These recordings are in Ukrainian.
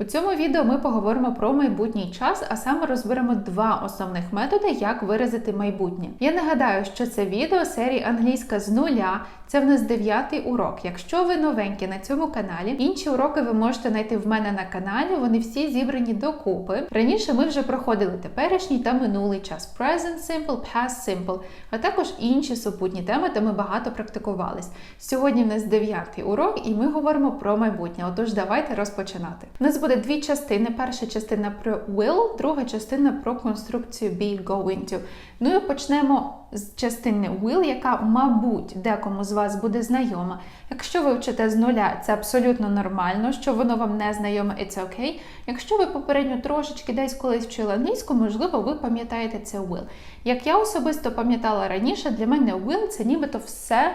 У цьому відео ми поговоримо про майбутній час, а саме розберемо два основних методи, як виразити майбутнє. Я нагадаю, що це відео серії англійська з нуля. Це в нас дев'ятий урок. Якщо ви новенькі на цьому каналі, інші уроки ви можете знайти в мене на каналі. Вони всі зібрані докупи. Раніше ми вже проходили теперішній та минулий час Present Simple, Past Simple, а також інші супутні теми, де ми багато практикувались. Сьогодні в нас дев'ятий урок, і ми говоримо про майбутнє. Отож, давайте розпочинати. Буде дві частини. Перша частина про will, друга частина про конструкцію be, go into. Ну і почнемо з частини will, яка, мабуть, декому з вас буде знайома. Якщо ви вчите з нуля, це абсолютно нормально, що воно вам не знайоме, і це окей. Якщо ви попередньо трошечки десь колись вчили англійську, можливо, ви пам'ятаєте це will. Як я особисто пам'ятала раніше, для мене will це нібито все.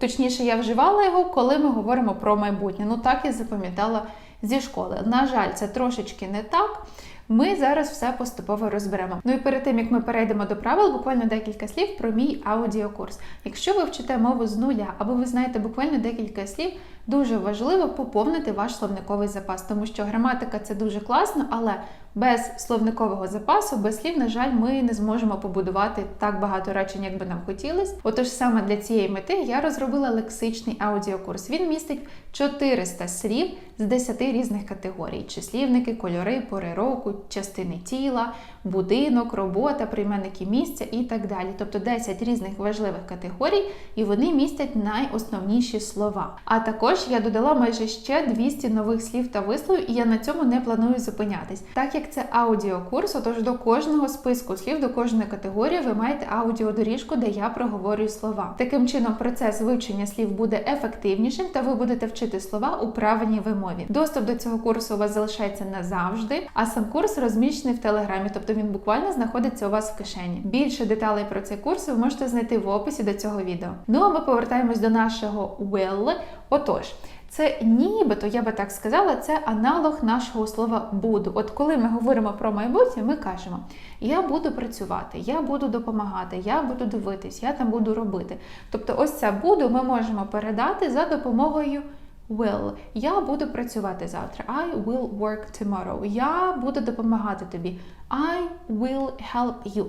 Точніше, я вживала його, коли ми говоримо про майбутнє. Ну так я запам'ятала зі школи. На жаль, це трошечки не так. Ми зараз все поступово розберемо. Ну і перед тим як ми перейдемо до правил, буквально декілька слів про мій аудіокурс. Якщо ви вчите мову з нуля або ви знаєте буквально декілька слів, дуже важливо поповнити ваш словниковий запас, тому що граматика це дуже класно, але без словникового запасу, без слів, на жаль, ми не зможемо побудувати так багато речень, як би нам хотілося. Отож, саме для цієї мети я розробила лексичний аудіокурс. Він містить 400 слів з 10 різних категорій: числівники, кольори, пори року, частини тіла, будинок, робота, прийменники місця і так далі. Тобто 10 різних важливих категорій, і вони містять найосновніші слова. А також я додала майже ще 200 нових слів та висловів, і я на цьому не планую зупинятись. Так як це аудіокурс, отож до кожного списку слів, до кожної категорії ви маєте аудіодоріжку, де я проговорюю слова. Таким чином, процес вивчення слів буде ефективнішим, та ви будете вчити слова у правильній вимові. Доступ до цього курсу у вас залишається назавжди, а сам курс розміщений в телеграмі, тобто він буквально знаходиться у вас в кишені. Більше деталей про цей курс ви можете знайти в описі до цього відео. Ну а ми повертаємось до нашого will. Отож. Це нібито, я би так сказала, це аналог нашого слова буду. От коли ми говоримо про майбутнє, ми кажемо: я буду працювати, я буду допомагати, я буду дивитись, я там буду робити. Тобто, ось це буду ми можемо передати за допомогою will. Я буду працювати завтра. I will work tomorrow. Я буду допомагати тобі. I will help you.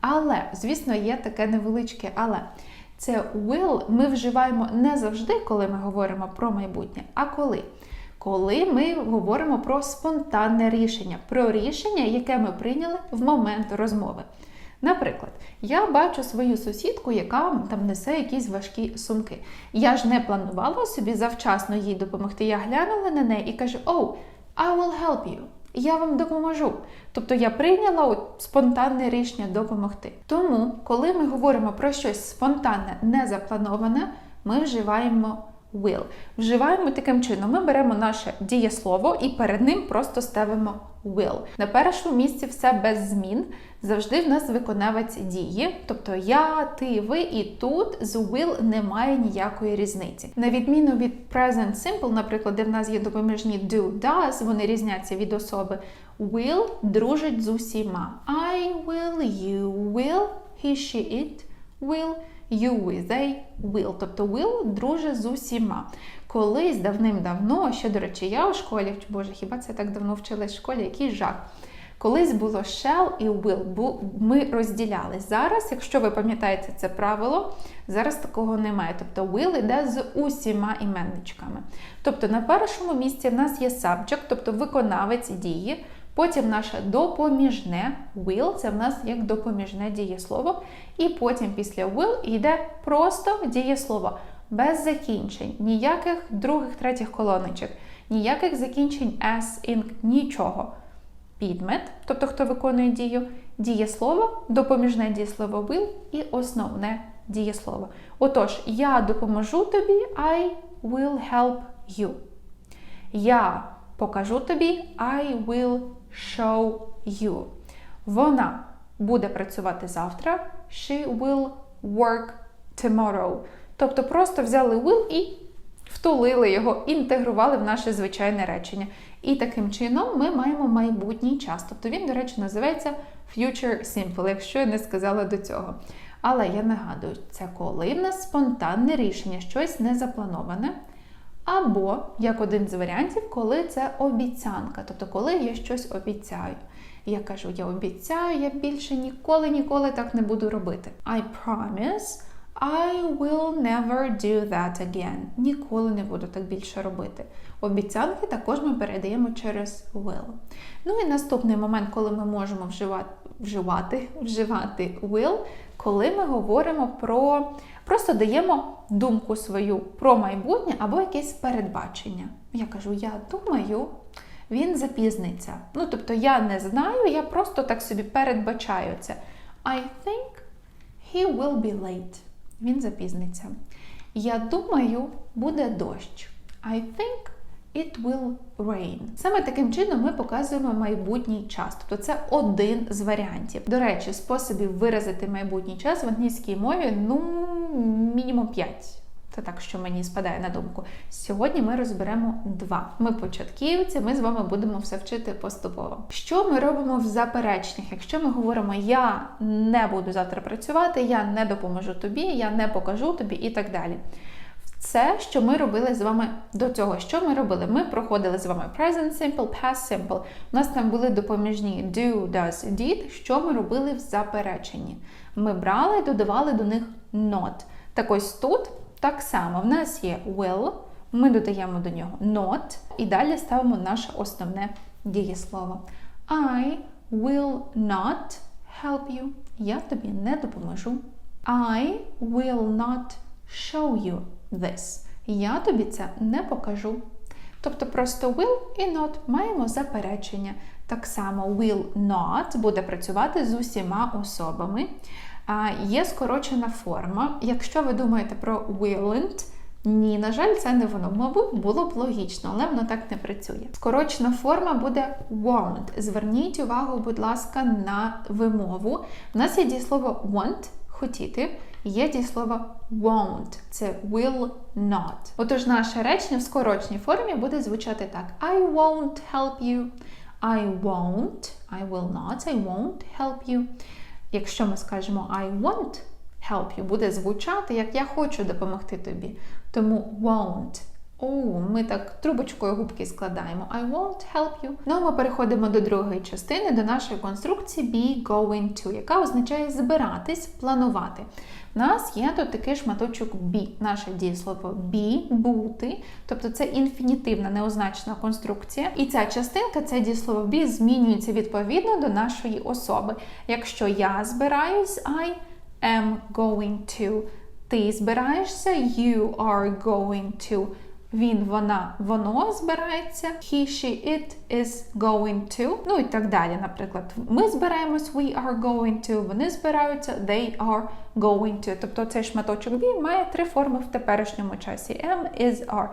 Але, звісно, є таке невеличке але. Це will ми вживаємо не завжди, коли ми говоримо про майбутнє, а коли? Коли ми говоримо про спонтанне рішення, про рішення, яке ми прийняли в момент розмови. Наприклад, я бачу свою сусідку, яка там несе якісь важкі сумки. Я ж не планувала собі завчасно їй допомогти. Я глянула на неї і кажу: Oh, I will help you. Я вам допоможу. Тобто я прийняла спонтанне рішення допомогти. Тому, коли ми говоримо про щось спонтанне, незаплановане, ми вживаємо will. Вживаємо таким чином: ми беремо наше дієслово і перед ним просто ставимо will. На першому місці все без змін. Завжди в нас виконавець дії, тобто я, ти, ви, і тут з will немає ніякої різниці. На відміну від present simple, наприклад, де в нас є допоміжні do, does, вони різняться від особи. Will дружить з усіма. I will, you will, he, she, it will. You, we, they, will. Тобто will дружить з усіма. Колись давним-давно, що, до речі, я у школі, боже, хіба це так давно вчилась в школі, який жах. Колись було shall і will, ми розділяли. Зараз, якщо ви пам'ятаєте це правило, зараз такого немає. Тобто will йде з усіма іменничками. Тобто на першому місці в нас є subject, тобто виконавець дії. Потім наше допоміжне will, це в нас як допоміжне дієслово. І потім після will йде просто дієслово, без закінчень, ніяких других, третіх колоночок, ніяких закінчень as, in, нічого. Підмет, тобто хто виконує дію, дієслово, допоміжне дієслово will і основне дієслово. Отож, я допоможу тобі, I will help you. Я покажу тобі, I will show you. Вона буде працювати завтра. She will work tomorrow. Тобто просто взяли will і втулили його, інтегрували в наше звичайне речення. І таким чином ми маємо майбутній час. Тобто він, до речі, називається future simple, якщо я не сказала до цього. Але я нагадую, це коли в нас спонтанне рішення, щось незаплановане. Або як один з варіантів, коли це обіцянка, тобто коли я щось обіцяю. Я кажу, я обіцяю, я більше ніколи, ніколи так не буду робити. I promise I will never do that again. Ніколи не буду так більше робити. Обіцянки також ми передаємо через will. Ну і наступний момент, коли ми можемо вживати, вживати, вживати will, коли ми говоримо про просто даємо думку свою про майбутнє або якесь передбачення. Я кажу, я думаю, він запізниться. Ну, тобто я не знаю, я просто так собі передбачаю це. I think he will be late. Він запізниться. Я думаю, буде дощ. I think it will rain. Саме таким чином ми показуємо майбутній час. Тобто це один з варіантів. До речі, способів виразити майбутній час в англійській мові ну мінімум 5. Це так, що мені спадає на думку. Сьогодні ми розберемо два. Ми початківці, ми з вами будемо все вчити поступово. Що ми робимо в заперечних? Якщо ми говоримо Я не буду завтра працювати, я не допоможу тобі, я не покажу тобі і так далі. Це, що ми робили з вами до цього. Що ми робили? Ми проходили з вами present simple, past simple. У нас там були допоміжні do, does, did. Що ми робили в запереченні? Ми брали додавали до них not. Так ось тут так само в нас є will, ми додаємо до нього not, і далі ставимо наше основне дієслово. I will not help you. Я тобі не допоможу. I will not show you this. Я тобі це не покажу. Тобто просто will і not маємо заперечення. Так само will not буде працювати з усіма особами. Є скорочена форма. Якщо ви думаєте про willn't, ні, на жаль, це не воно. Мабуть, було б логічно, але воно так не працює. Скорочена форма буде won't. Зверніть увагу, будь ласка, на вимову. У нас є дієслово want хотіти. Є дієслово won't, це will not. Отож, наше речення в скороченій формі буде звучати так: I won't help you. I won't, I will not, I won't help you. Якщо ми скажемо I want help you, буде звучати, як я хочу допомогти тобі. Тому won't. О, ми так трубочкою губки складаємо. I won't help you. Ну, ми переходимо до другої частини, до нашої конструкції be going to, яка означає збиратись, планувати. У нас є тут такий шматочок be, наше дієслово be, бути, тобто це інфінітивна неозначена конструкція. І ця частинка, це дієслово be, змінюється відповідно до нашої особи. Якщо я збираюсь, I am going to. Ти збираєшся, you are going to. Він, вона, воно збирається. He, she, it is going to. Ну і так далі. Наприклад, ми збираємось, we are going to, вони збираються, they are going to. Тобто цей шматочок be має три форми в теперішньому часі. Am, is, are.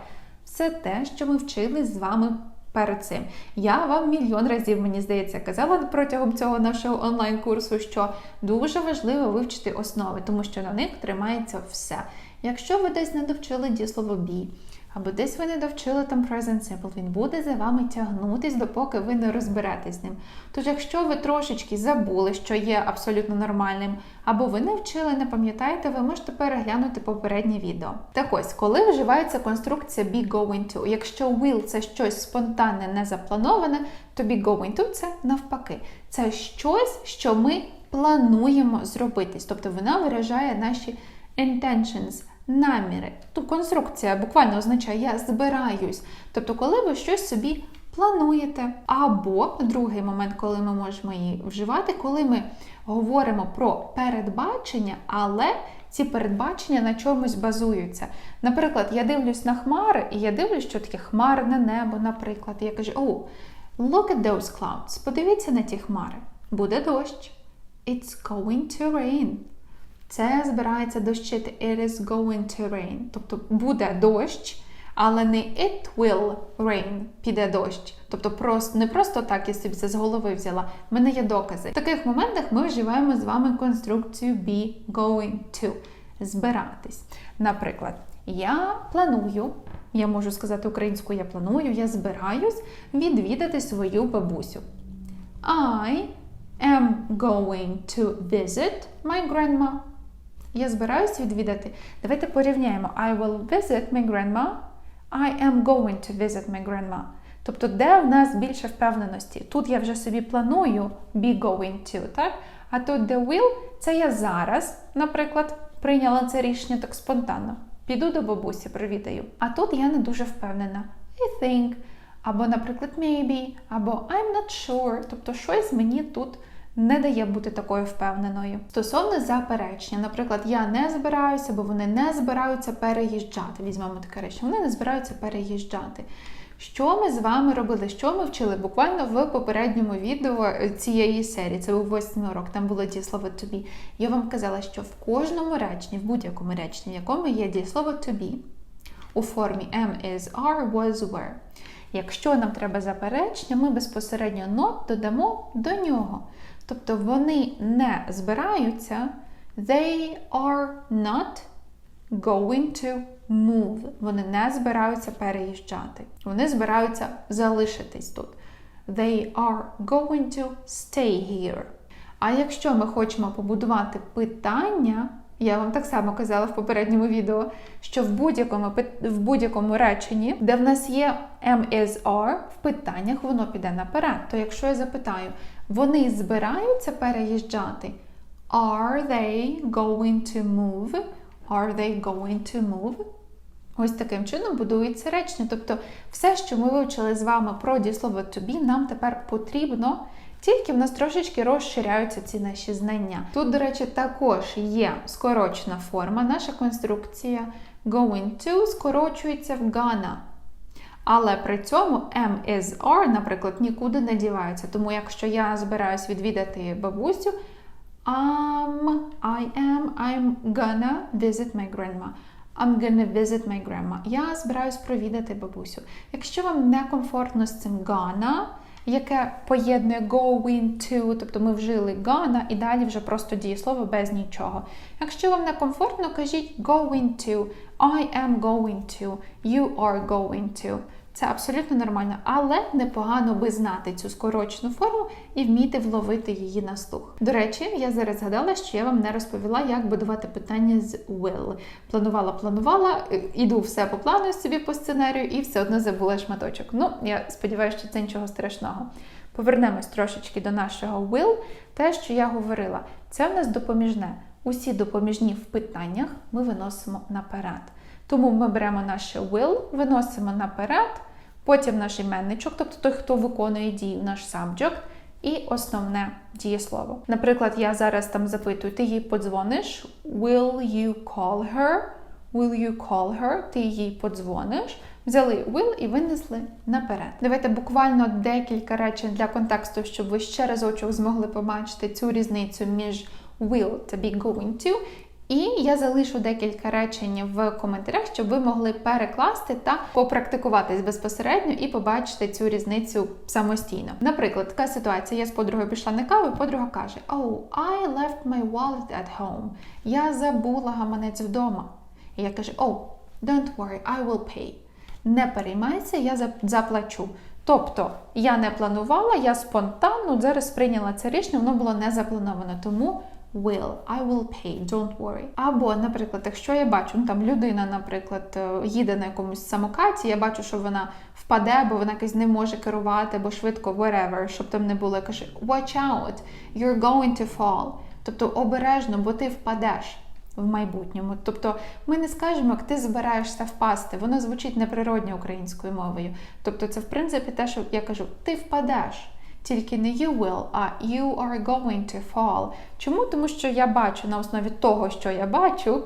Все те, що ми вчили з вами перед цим. Я вам мільйон разів, мені здається, казала протягом цього нашого онлайн-курсу, що дуже важливо вивчити основи, тому що на них тримається все. Якщо ви десь не довчили дієслово be, або десь ви не довчили там present simple, він буде за вами тягнутись, допоки ви не розберетесь з ним. Тож, якщо ви трошечки забули, що є абсолютно нормальним, або ви не вчили, не пам'ятаєте, ви можете переглянути попереднє відео. Так ось, коли вживається конструкція be going to, якщо will це щось спонтанне, не заплановане, то be going to це навпаки. Це щось, що ми плануємо зробити. Тобто вона виражає наші intentions, наміри. Тут конструкція буквально означає я збираюсь. Тобто, коли ви щось собі плануєте. Або другий момент, коли ми можемо її вживати, коли ми говоримо про передбачення, але ці передбачення на чомусь базуються. Наприклад, я дивлюсь на хмари, і я дивлюсь, що таке хмарне небо, наприклад. І я кажу, oh, look at those clouds. Подивіться на ті хмари. Буде дощ. It's going to rain. Це збирається дощити. It is going to rain. Тобто буде дощ, але не it will rain, піде дощ. Тобто просто, не просто так я собі це з голови взяла. В мене є докази. В таких моментах ми вживаємо з вами конструкцію be going to. Збиратись. Наприклад, я планую, я можу сказати українською, я планую, я збираюсь відвідати свою бабусю. I am going to visit my grandma. Я збираюсь відвідати. Давайте порівняємо. I will visit my grandma. I am going to visit my grandma. Тобто, де в нас більше впевненості? Тут я вже собі планую be going to, так? А тут the will це я зараз, наприклад, прийняла це рішення так спонтанно. Піду до бабусі, привітаю. А тут я не дуже впевнена. I think, або, наприклад, maybe, або I'm not sure. Тобто щось мені тут не дає бути такою впевненою. Стосовно заперечення, наприклад, я не збираюся, бо вони не збираються переїжджати. Візьмемо таке речення, вони не збираються переїжджати. Що ми з вами робили? Що ми вчили буквально в попередньому відео цієї серії? Це був восьмий урок, там було дієслово to be. Я вам казала, що в кожному реченні, в будь-якому реченні, в якому є дієслово be, у формі am, is, are, was, were. Якщо нам треба заперечення, ми безпосередньо not додамо до нього. Тобто вони не збираються, they are not going to move. Вони не збираються переїжджати. Вони збираються залишитись тут. They are going to stay here. А якщо ми хочемо побудувати питання, я вам так само казала в попередньому відео, що в будь-якому в будь-якому реченні, де в нас є am, is, are, в питаннях воно піде наперед. То якщо я запитаю, вони збираються переїжджати? Are they going to move? Are they going to move? Ось таким чином будується речення. Тобто, все, що ми вивчили з вами про дієслово to be, нам тепер потрібно, тільки в нас трошечки розширяються ці наші знання. Тут, до речі, також є скорочена форма, наша конструкція going to скорочується в gonna. Але при цьому am, is, are, наприклад, нікуди не діваються. Тому якщо я збираюсь відвідати бабусю, am, I am, I'm gonna visit my grandma. I'm gonna visit my grandma. Я збираюсь провідати бабусю. Якщо вам некомфортно з цим gonna, яке поєднує going to, тобто ми вжили gonna і далі вже просто дієслово без нічого. Якщо вам не комфортно, кажіть going to, I am going to, you are going to. Це абсолютно нормально, але непогано би знати цю скорочену форму і вміти вловити її на слух. До речі, я зараз згадала, що я вам не розповіла, як будувати питання з will. Планувала, планувала, е, іду все по плану собі по сценарію і все одно забула шматочок. Ну, я сподіваюся, що це нічого страшного. Повернемось трошечки до нашого will. Те, що я говорила, це в нас допоміжне. Усі допоміжні в питаннях ми виносимо наперед. Тому ми беремо наше will, виносимо наперед, потім наш іменничок, тобто той, хто виконує дію, наш subject, і основне дієслово. Наприклад, я зараз там запитую, ти їй подзвониш? Will you call her? Will you call her? Ти їй подзвониш? Взяли will і винесли наперед. Давайте буквально декілька речень для контексту, щоб ви ще разочок змогли побачити цю різницю між will та be going to і я залишу декілька речень в коментарях, щоб ви могли перекласти та попрактикуватись безпосередньо і побачити цю різницю самостійно. Наприклад, така ситуація: я з подругою пішла на каву, подруга каже: Oh, I left my wallet at home. Я забула гаманець вдома. І я кажу: Oh, don't worry, I will pay. Не переймайся, я заплачу. Тобто я не планувала, я спонтанно зараз прийняла це рішення, воно було не заплановано. Тому will, I will pay, don't worry. Або, наприклад, якщо я бачу, ну там людина, наприклад, е, їде на якомусь самокаті, я бачу, що вона впаде, бо вона якось не може керувати, або швидко, wherever, щоб там не було, я кажу, watch out, you're going to fall. Тобто обережно, бо ти впадеш. В майбутньому. Тобто ми не скажемо, як ти збираєшся впасти. Воно звучить неприродньо українською мовою. Тобто, це в принципі те, що я кажу, ти впадеш. Тільки не you will, а you are going to fall. Чому? Тому що я бачу на основі того, що я бачу,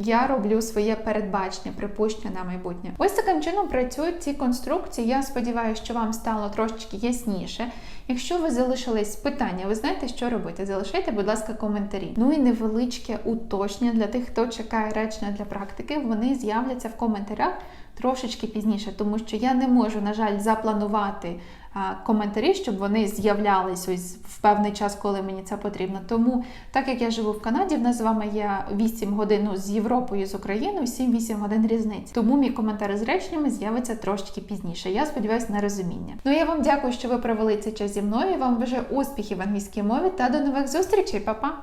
я роблю своє передбачення, припущення на майбутнє. Ось таким чином працюють ці конструкції. Я сподіваюся, що вам стало трошечки ясніше. Якщо ви залишились питання, ви знаєте, що робити? Залишайте, будь ласка, коментарі. Ну і невеличке уточнення для тих, хто чекає речення для практики. Вони з'являться в коментарях трошечки пізніше, тому що я не можу, на жаль, запланувати коментарі, щоб вони з'являлись ось в певний час, коли мені це потрібно. Тому, так як я живу в Канаді, в нас з вами є 8 годин ну, з Європою, з Україною, 7-8 годин різниці. Тому мій коментар з реченнями з'явиться трошки пізніше. Я сподіваюся на розуміння. Ну я вам дякую, що ви провели цей час зі мною. Вам бажаю успіхів в англійській мові та до нових зустрічей, Па-па!